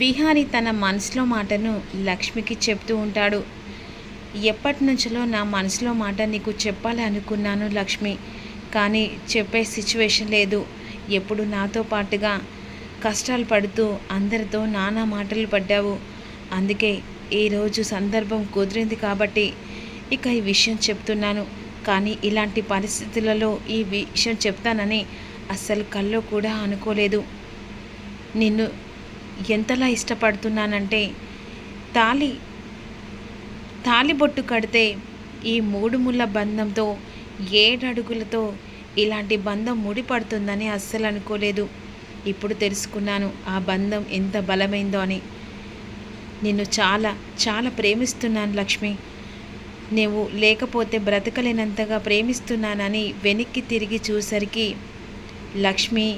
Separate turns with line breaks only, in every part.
విహారి తన మనసులో మాటను లక్ష్మికి చెప్తూ ఉంటాడు. ఎప్పటి నుంచో నా మనసులో మాట నీకు చెప్పాలి అనుకున్నాను లక్ష్మి కానీ చెప్పే సిచ్యువేషన్ లేదు. ఎప్పుడు నాతో పాటుగా కష్టాలు పడుతూ అందరితో నానా మాటలు పడ్డావు. అందుకే ఈరోజు సందర్భం కుదిరింది కాబట్టి ఇక ఈ విషయం చెప్తున్నాను. కానీ ఇలాంటి పరిస్థితులలో ఈ విషయం చెప్తానని అస్సలు కల్లో కూడా అనుకోలేదు. నిన్ను ఎంతలా ఇష్టపడుతున్నానంటే తాలి తాలిబొట్టు కడితే ఈ మూడు ముళ్ళ బంధంతో ఏడడుగులతో ఇలాంటి బంధం ముడిపడుతుందని అస్సలు అనుకోలేదు. ఇప్పుడు తెలుసుకున్నాను ఆ బంధం ఎంత బలమైందో అని. నిన్ను చాలా చాలా ప్రేమిస్తున్నాను లక్ష్మి. నువ్వు లేకపోతే బ్రతకలేనంతగా ప్రేమిస్తున్నానని వెనక్కి తిరిగి చూసరికి లక్ష్మి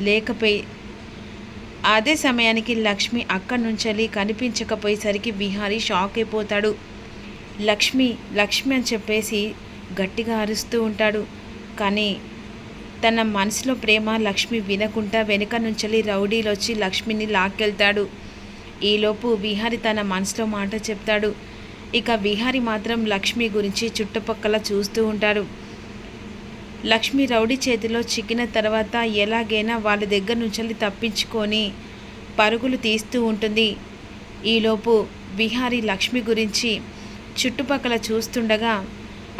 లేకపోయి అదే సమయానికి లక్ష్మి అక్కడి నుంచి కనిపించకపోయేసరికి విహారీ షాక్ అయిపోతాడు లక్ష్మి లక్ష్మి అని చెప్పేసి గట్టిగా అరుస్తూ ఉంటాడు. కానీ తన మనసులో ప్రేమ లక్ష్మి వినకుండా వెనుక నుంచి రౌడీలు వచ్చి లక్ష్మిని లాక్కెళ్తాడు. ఈలోపు విహారి తన మనసులో మాట చెప్తాడు. ఇక విహారి మాత్రం లక్ష్మి గురించి చుట్టుపక్కల చూస్తూ ఉంటాడు. లక్ష్మి రౌడీ చేతిలో చిక్కిన తర్వాత ఎలాగైనా వాళ్ళ దగ్గర నుంచి తప్పించుకొని పరుగులు తీస్తూ ఉంటుంది. ఈలోపు విహారి లక్ష్మి గురించి చుట్టుపక్కల చూస్తుండగా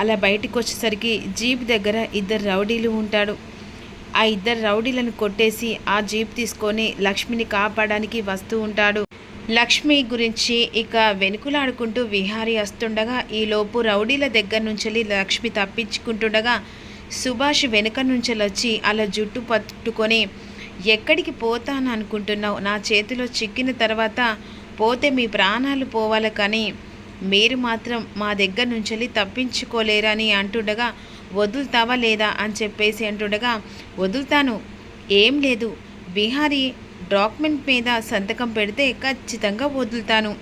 అలా బయటికి వచ్చేసరికి జీప్ దగ్గర ఇద్దరు రౌడీలు ఉంటాడు ఆ ఇద్దరు రౌడీలను కొట్టేసి ఆ జీప్ తీసుకొని లక్ష్మిని కాపాడడానికి వస్తూ ఉంటాడు. లక్ష్మి గురించి ఇక వెనుకలాడుకుంటూ విహారీ వస్తుండగా ఈలోపు రౌడీల దగ్గర నుంచి లక్ష్మి తప్పించుకుంటుండగా సుభాష్ వెనుక నుంచి అలా జుట్టు పట్టుకొని ఎక్కడికి పోతాను అనుకుంటున్నావు? నా చేతిలో చిక్కిన తర్వాత పోతే మీ ప్రాణాలు పోవాలి కానీ మీరు మాత్రం మా దగ్గర నుంచి తప్పించుకోలేరని అంటుండగా వదులుతావా లేదా? అని చెప్పేసి అంటుండగా వదులుతాను. ఏం లేదు. బీహారీ డాక్యుమెంట్ మీద సంతకం పెడితే ఖచ్చితంగా వదులుతాను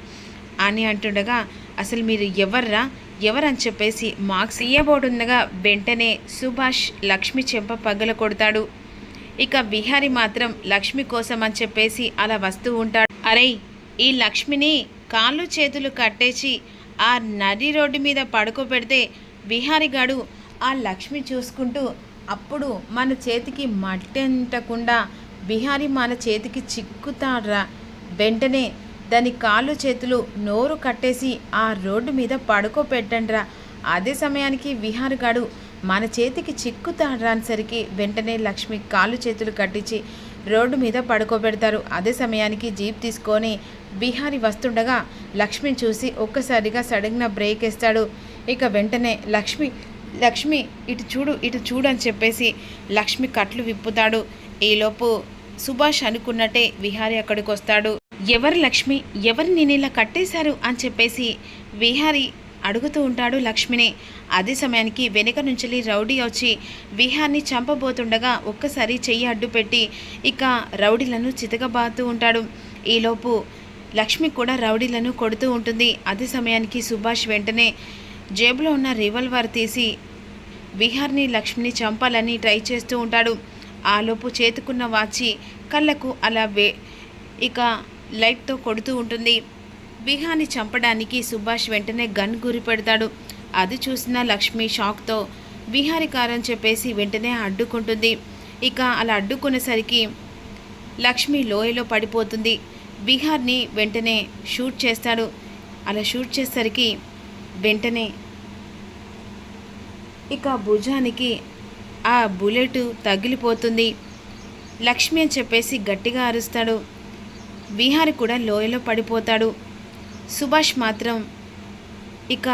అని అంటుండగా అసలు మీరు ఎవర్రా? ఎవరని చెప్పేసి మార్క్స్ ఇయ్యబోడుండగా వెంటనే సుభాష్ లక్ష్మి చెంప పగల కొడతాడు. ఇక విహారి మాత్రం లక్ష్మి కోసం అని చెప్పేసి అలా వస్తూ ఉంటాడు. అరే ఈ లక్ష్మిని కాళ్ళు చేతులు కట్టేసి ఆ నది రోడ్డు మీద పడుకోబెడితే విహారిగాడు ఆ లక్ష్మి చూసుకుంటూ అప్పుడు మన చేతికి మట్టెంటకుండా బిహారీ మన చేతికి చిక్కుతాడ్రా. వెంటనే దాని కాళ్ళు చేతులు నోరు కట్టేసి ఆ రోడ్డు మీద పడుకోబెట్టండ్రా అదే సమయానికి విహారుగాడు మన చేతికి చిక్కుతాడరానిసరికి వెంటనే లక్ష్మి కాళ్ళు చేతులు కట్టించి రోడ్డు మీద పడుకోబెడతారు. అదే సమయానికి జీప్ తీసుకొని బిహారి వస్తుండగా లక్ష్మిని చూసి ఒక్కసారిగా సడన్గా బ్రేక్ వేస్తాడు. ఇక వెంటనే లక్ష్మి లక్ష్మి ఇటు చూడు ఇటు చూడు అని చెప్పేసి లక్ష్మి కట్లు విప్పుతాడు. ఈలోపు సుభాష్ అనుకున్నట్టే విహారీ అక్కడికి వస్తాడు ఎవరు లక్ష్మి ఎవరు నేను ఇలా కట్టేశారు అని చెప్పేసి విహారీ అడుగుతూ ఉంటాడు లక్ష్మిని. అదే సమయానికి వెనుక నుంచి రౌడీ వచ్చి విహార్ని చంపబోతుండగా ఒక్కసారి చెయ్యి అడ్డు పెట్టి ఇక రౌడీలను చితకబాతూ ఉంటాడు. ఈలోపు లక్ష్మి కూడా రౌడీలను కొడుతూ ఉంటుంది. అదే సమయానికి సుభాష్ వెంటనే జేబులో ఉన్న రివాల్వర్ తీసి విహార్ని లక్ష్మిని చంపాలని ట్రై చేస్తూ ఉంటాడు. ఆలోపు చేతుకున్న వాచి కళ్ళకు అలా వే ఇక లైట్తో కొడుతూ ఉంటుంది. బిహాని చంపడానికి సుభాష్ వెంటనే గన్ గురి పెడతాడు. అది చూసిన లక్ష్మి షాక్తో బిహారి కారని చెప్పేసి వెంటనే అడ్డుకుంటుంది. ఇక అలా అడ్డుకునేసరికి లక్ష్మి లోయలో పడిపోతుంది. బీహార్ని వెంటనే షూట్ చేస్తాడు. అలా షూట్ చేసేసరికి వెంటనే ఇక భుజానికి ఆ బుల్లెట్ తగిలిపోతుంది. లక్ష్మి అని చెప్పేసి గట్టిగా అరుస్తాడు. విహారి కూడా లోయలో పడిపోతాడు. సుభాష్ మాత్రం ఇక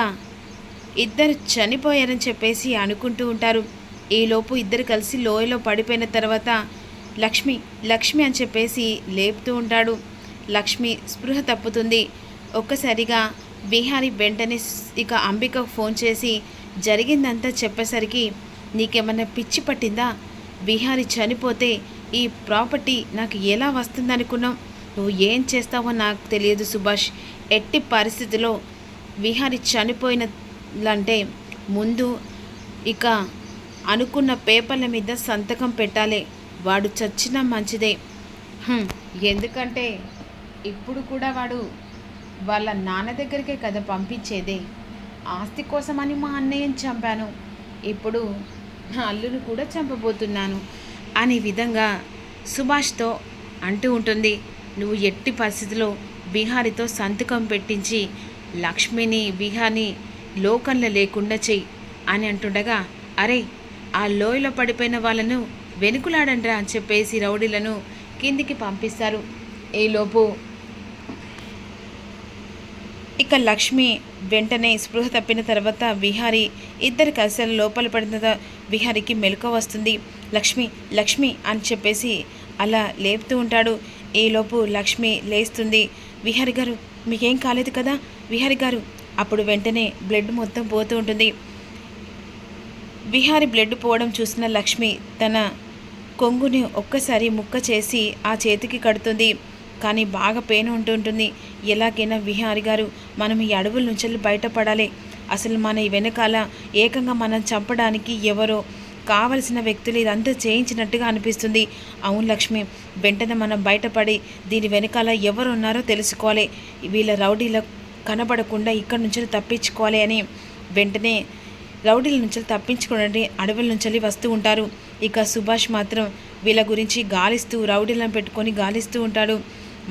ఇద్దరు చనిపోయారని చెప్పేసి అనుకుంటూ ఉంటారు. ఈలోపు ఇద్దరు కలిసి లోయలో పడిపోయిన తర్వాత లక్ష్మి లక్ష్మి అని చెప్పేసి లేపుతూ ఉంటాడు. లక్ష్మి స్పృహ తప్పుతుంది. ఒక్కసారిగా విహారి వెంటనే ఇక అంబికకు ఫోన్ చేసి జరిగిందంతా చెప్పేసరికి నీకేమన్నా పిచ్చి పట్టిందా? విహారి చనిపోతే ఈ ప్రాపర్టీ నాకు ఎలా వస్తుందనుకున్నాం? నువ్వు ఏం చేస్తావో నాకు తెలియదు సుభాష్. ఎట్టి పరిస్థితిలో విహారి చనిపోయినంటే ముందు ఇక అనుకున్న పేపర్ల మీద సంతకం పెట్టాలి. వాడు చచ్చినా మంచిదే. ఎందుకంటే ఇప్పుడు కూడా వాడు వాళ్ళ నాన్న దగ్గరికే కదా పంపించేదే. ఆస్తి కోసమని మా అన్నయ్యని చంపాను. ఇప్పుడు నా కూడా చంపబోతున్నాను. అనే విధంగా సుభాష్తో అంటూ ఉంటుంది. నువ్వు ఎట్టి పరిస్థితిలో బీహారీతో సంతకం పెట్టించి లక్ష్మిని బీహార్ని లోకంలో లేకుండా చెయ్యి అని అంటుండగా అరే ఆ లోయలో పడిపోయిన వాళ్ళను వెనుకులాడండ్రా అని చెప్పేసి రౌడీలను కిందికి పంపిస్తారు. ఈలోపు ఇక లక్ష్మి వెంటనే స్పృహ తప్పిన తర్వాత విహారి ఇద్దరు కలిసి లోపల పడిన విహారికి మెలకు వస్తుంది. లక్ష్మి లక్ష్మి అని చెప్పేసి అలా లేపుతూ ఉంటాడు. ఈలోపు లక్ష్మి లేస్తుంది. విహారి గారు మీకేం కాలేదు కదా? విహారి గారు అప్పుడు వెంటనే బ్లడ్ మొత్తం పోతూ ఉంటుంది. విహారి బ్లడ్ పోవడం చూసిన లక్ష్మి తన కొంగుని ఒక్కసారి ముక్క చేసి ఆ చేతికి కడుతుంది. కానీ బాగా పెయిన్ ఉంటుంటుంది ఎలాగైనా విహారి గారు మనం ఈ అడవుల నుంచి బయటపడాలి. అసలు మన వెనకాల ఏకంగా మనం చంపడానికి ఎవరో కావలసిన వ్యక్తులు ఇదంతా చేయించినట్టుగా అనిపిస్తుంది. అవును లక్ష్మి వెంటనే మనం బయటపడి దీని వెనకాల ఎవరు ఉన్నారో తెలుసుకోవాలి. వీళ్ళ రౌడీల కనబడకుండా ఇక్కడి నుంచి తప్పించుకోవాలి అని వెంటనే రౌడీల నుంచి తప్పించుకోవడానికి అడవుల నుంచి వస్తూ ఉంటారు. ఇక సుభాష్ మాత్రం వీళ్ళ గురించి గాలిస్తూ రౌడీలను పెట్టుకొని గాలిస్తూ ఉంటాడు.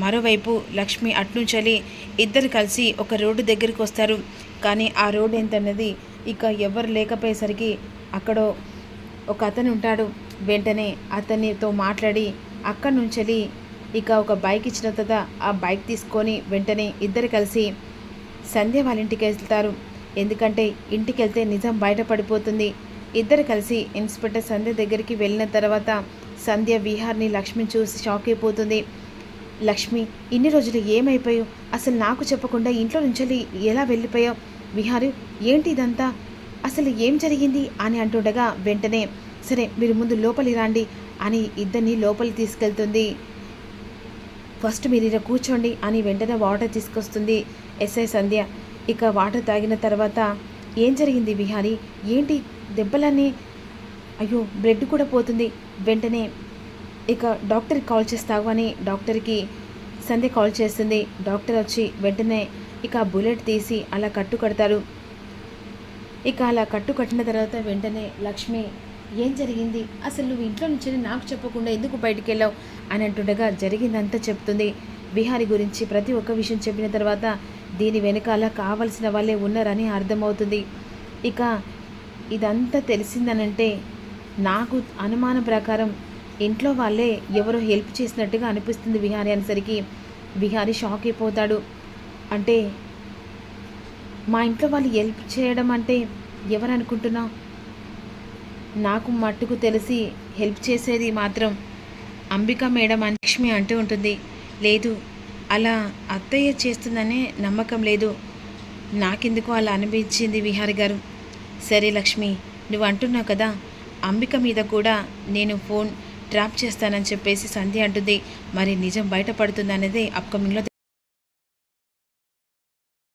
మరోవైపు లక్ష్మి అట్నుంచలి ఇద్దరు కలిసి ఒక రోడ్డు దగ్గరికి వస్తారు. కానీ ఆ రోడ్డు ఏంటన్నది ఇక ఎవరు లేకపోయేసరికి అక్కడ ఒక అతను ఉంటాడు. వెంటనే అతనితో మాట్లాడి అక్కడి నుంచి ఇక ఒక బైక్ ఇచ్చిన తర్వాత ఆ బైక్ తీసుకొని వెంటనే ఇద్దరు కలిసి సంధ్య వాళ్ళ ఇంటికి వెళ్తారు. ఎందుకంటే ఇంటికి వెళ్తే నిజం బయటపడిపోతుంది ఇద్దరు కలిసి ఇన్స్పెక్టర్ సంధ్య దగ్గరికి వెళ్ళిన తర్వాత సంధ్య విహార్ని లక్ష్మి చూసి షాక్ అయిపోతుంది. లక్ష్మి ఇన్ని రోజులు ఏమైపోయావు? అసలు నాకు చెప్పకుండా ఇంట్లో నుంచి ఎలా వెళ్ళిపోయావు? విహారు ఏంటి ఇదంతా? అసలు ఏం జరిగింది అని అంటుండగా వెంటనే సరే మీరు ముందు లోపలి రండి అని ఇద్దరిని లోపలి తీసుకెళ్తుంది. ఫస్ట్ మీరు ఇలా కూర్చోండి అని వెంటనే వాటర్ తీసుకొస్తుంది ఎస్ఐ సంధ్య. ఇక వాటర్ తాగిన తర్వాత ఏం జరిగింది విహారి? ఏంటి దెబ్బలన్నీ? అయ్యో బ్లడ్ కూడా పోతుంది. వెంటనే ఇక డాక్టర్కి కాల్ చేస్తావు అని డాక్టర్కి సంధ్య కాల్ చేస్తుంది. డాక్టర్ వచ్చి వెంటనే ఇక బుల్లెట్ తీసి అలా కట్టు కడతారు ఇక అలా కట్టు కట్టిన తర్వాత వెంటనే లక్ష్మి ఏం జరిగింది? అసలు నువ్వు ఇంట్లో నుంచి నాకు చెప్పకుండా ఎందుకు బయటికి వెళ్ళావు? అని అంటుండగా జరిగిందంతా చెప్తుంది. విహారి గురించి ప్రతి ఒక్క విషయం చెప్పిన తర్వాత దీని వెనకాల కావలసిన వాళ్ళే ఉన్నారని అర్థమవుతుంది. ఇక ఇదంతా తెలిసిందనంటే నాకు అనుమానం ప్రకారం ఇంట్లో వాళ్ళే ఎవరో హెల్ప్ చేసినట్టుగా అనిపిస్తుంది విహారి అనేసరికి. విహారి షాక్ అయిపోతాడు. అంటే మా ఇంట్లో వాళ్ళు హెల్ప్ చేయడం అంటే ఎవరు నాకు మట్టుకు తెలిసి హెల్ప్ చేసేది మాత్రం అంబిక మేడం అని లక్ష్మి అంటూ ఉంటుంది. లేదు అలా అత్తయ్య చేస్తుందనే నమ్మకం లేదు. నాకెందుకు అలా అనిపించింది విహారి గారు. సరే లక్ష్మి నువ్వు అంటున్నావు కదా అంబిక మీద కూడా నేను ఫోన్ ట్రాప్ చేస్తానని చెప్పేసి సంధ్య అంటుంది. మరి నిజం బయటపడుతుంది అనేది అప్కమింగ్లో